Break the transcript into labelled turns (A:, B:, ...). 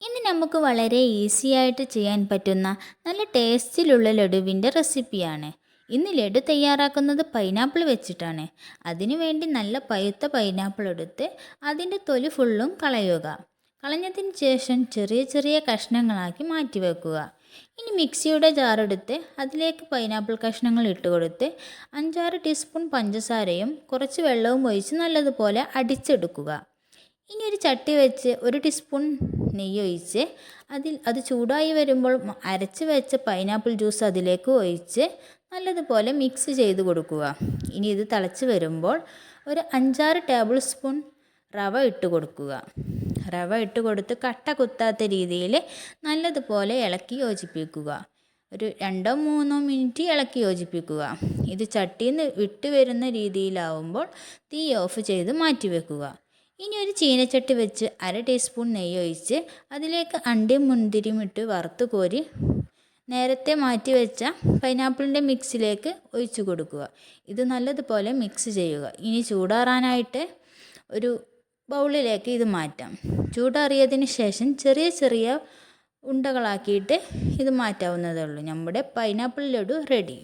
A: ഇന്ന് നമുക്ക് വളരെ ഈസി ആയിട്ട് ചെയ്യാൻ പറ്റുന്ന നല്ല ടേസ്റ്റിലുള്ള ലഡുവിന്റെ റെസിപ്പിയാണ് ഇന്ന് ലഡു തയ്യാറാക്കുന്നത് പൈനാപ്പിൾ വെച്ചിട്ടാണ്. അതിനു വേണ്ടി നല്ല പഴുത്ത പൈനാപ്പിൾ എടുത്ത് അതിന്റെ തൊലി ഫുള്ളും കളയുക. കളഞ്ഞതിന് ശേഷം ചെറിയ ചെറിയ കഷ്ണങ്ങളാക്കി മാറ്റി വെക്കുക. ഇനി മിക്സിയുടെ ജാറെടുത്ത് അതിലേക്ക് പൈനാപ്പിൾ കഷ്ണങ്ങൾ ഇട്ട് കൊടുത്ത് അഞ്ചാറ് ടീസ്പൂൺ പഞ്ചസാരയും കുറച്ച് വെള്ളവും ഒഴിച്ച് നല്ലതുപോലെ അടിച്ചെടുക്കുക. ഇനി ഒരു ചട്ടി വെച്ച് ഒരു ടീസ്പൂൺ നെയ്യ് ഒഴിച്ച് അതിൽ അത് ചൂടായി വരുമ്പോൾ അരച്ച് വെച്ച പൈനാപ്പിൾ ജ്യൂസ് അതിലേക്ക് ഒഴിച്ച് നല്ലതുപോലെ മിക്സ് ചെയ്ത് കൊടുക്കുക. ഇനി ഇത് തിളച്ച് വരുമ്പോൾ ഒരു അഞ്ചാറ് ടേബിൾ സ്പൂൺ റവ ഇട്ട് കൊടുക്കുക. റവ ഇട്ട് കൊടുത്ത് കട്ട കുത്താത്ത രീതിയിൽ നല്ലതുപോലെ ഇളക്കി യോജിപ്പിക്കുക. ഒരു രണ്ടോ മൂന്നോ മിനിറ്റ് ഇളക്കി യോജിപ്പിക്കുക. ഇത് ചട്ടിയിൽ നിന്ന് വിട്ട് വരുന്ന രീതിയിലാവുമ്പോൾ തീ ഓഫ് ചെയ്ത് മാറ്റി വെക്കുക ഇനി ഒരു ചീനച്ചട്ടി വെച്ച് അര ടീസ്പൂൺ നെയ്യ് ഒഴിച്ച് അതിലേക്ക് അണ്ടിയും മുന്തിരിയും ഇട്ട് വറുത്ത് കോരി നേരത്തെ മാറ്റി വെച്ച പൈനാപ്പിളിന്റെ മിക്സിലേക്ക് ഒഴിച്ചു കൊടുക്കുക. ഇത് നല്ലതുപോലെ മിക്സ് ചെയ്യുക. ഇനി ചൂടാറാനായിട്ട് ഒരു ബൗളിലേക്ക് ഇത് മാറ്റാം. ചൂടാറിയതിന് ശേഷം ചെറിയ ചെറിയ ഉണ്ടകളാക്കിയിട്ട് ഇത് മാറ്റാവുന്നതേ ഉള്ളൂ. നമ്മുടെ പൈനാപ്പിൾ ലഡു റെഡി